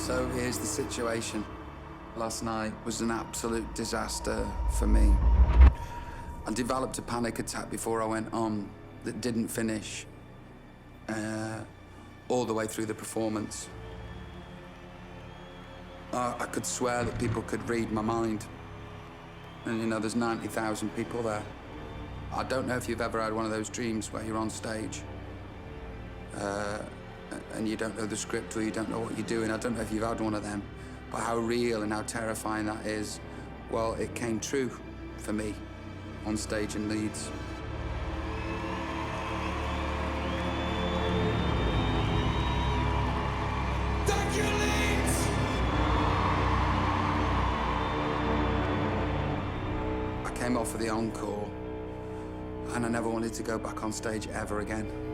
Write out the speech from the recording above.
So here's the situation. Last night was an absolute disaster for me. I developed a panic attack before I went on that didn't finish uh, all the way through the performance. I, I could swear that people could read my mind. And you know, there's 90,000 people there. I don't know if you've ever had one of those dreams where you're on stage uh, and you don't know the script or you don't know what you're doing. I don't know if you've had one of them, but how real and how terrifying that is. Well, it came true for me on stage in Leeds. Leeds! I came off for the encore, and I never wanted to go back on stage ever again.